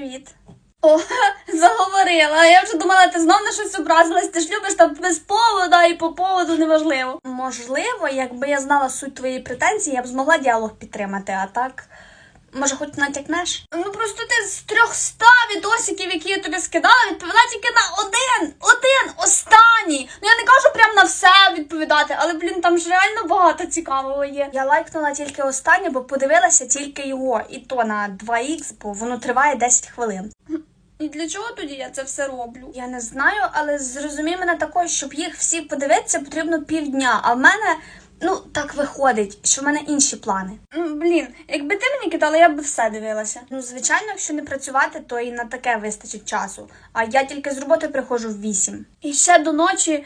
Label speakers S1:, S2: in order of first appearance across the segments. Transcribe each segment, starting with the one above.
S1: Привіт. О, заговорила. Я вже думала, ти знов на щось образилась. Ти ж любиш там без поводу і по поводу неважливо. Можливо, якби я знала суть твоєї претензії, я б змогла діалог підтримати, а так. Може, хоч натякнеш? Ну просто ти з 300 відосиків, які я тобі скидала, відповіла тільки на один, один, останній. Ну я не кажу прям на все відповідати, але блін, там ж реально багато цікавого є. Я лайкнула тільки останнє, бо подивилася тільки його, і то на 2х, бо воно триває 10 хвилин. І для чого тоді я це все роблю? Я не знаю, але зрозумій мене також, щоб їх всі подивитися, потрібно півдня. А в мене, ну, так виходить, що в мене інші плани. Блін, якби ти мені кидала, я б все дивилася. Ну, звичайно, якщо не працювати, то і на таке вистачить часу. А я тільки з роботи приходжу в 8. І ще до ночі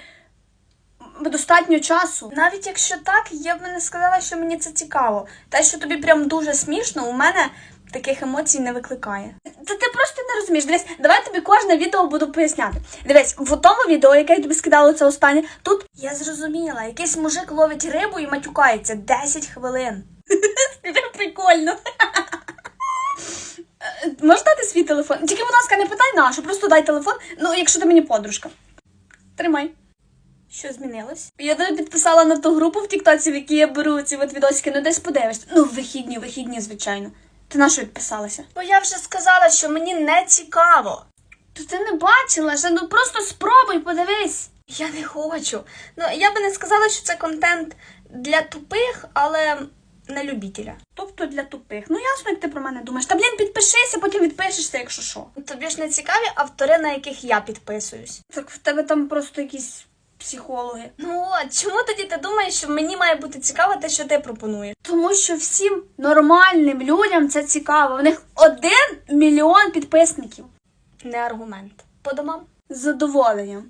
S1: достатньо часу. Навіть якщо так, я б не сказала, що мені це цікаво. Те, що тобі прям дуже смішно, у мене таких емоцій не викликає. Та ти просто не розумієш. Дивись, давай тобі кожне відео буду поясняти. Дивись, в тому відео, яке я тобі скидала це останнє, тут я зрозуміла, якийсь мужик ловить рибу і матюкається 10 хвилин. Прикольно. Е, Можеш дати свій телефон? Тільки, будь ласка, не питай нашу, просто дай телефон. Ну, якщо ти мені подружка. Тримай. Що змінилось? Я тебе підписала на ту групу в Тіктоці, в якій я беру ці от відосики, ну десь подивишся. Ну, вихідні, вихідні, звичайно. Ти на що підписалася? Бо я вже сказала, що мені не цікаво. То ти не бачила ж, ну просто спробуй, подивись. Я не хочу. Ну, я би не сказала, що це контент для тупих, але не любителя. Тобто для тупих. Ну ясно, як ти про мене думаєш. Та блін, підпишися, потім відпишешся, якщо що. Тобі ж не цікаві автори, на яких я підписуюсь. Так в тебе там просто якісь психологи. Ну от чому тоді ти думаєш, що мені має бути цікаво те, що ти пропонуєш? Тому що всім нормальним людям це цікаво. В них один мільйон підписників. Не аргумент. По домам? Задоволенням.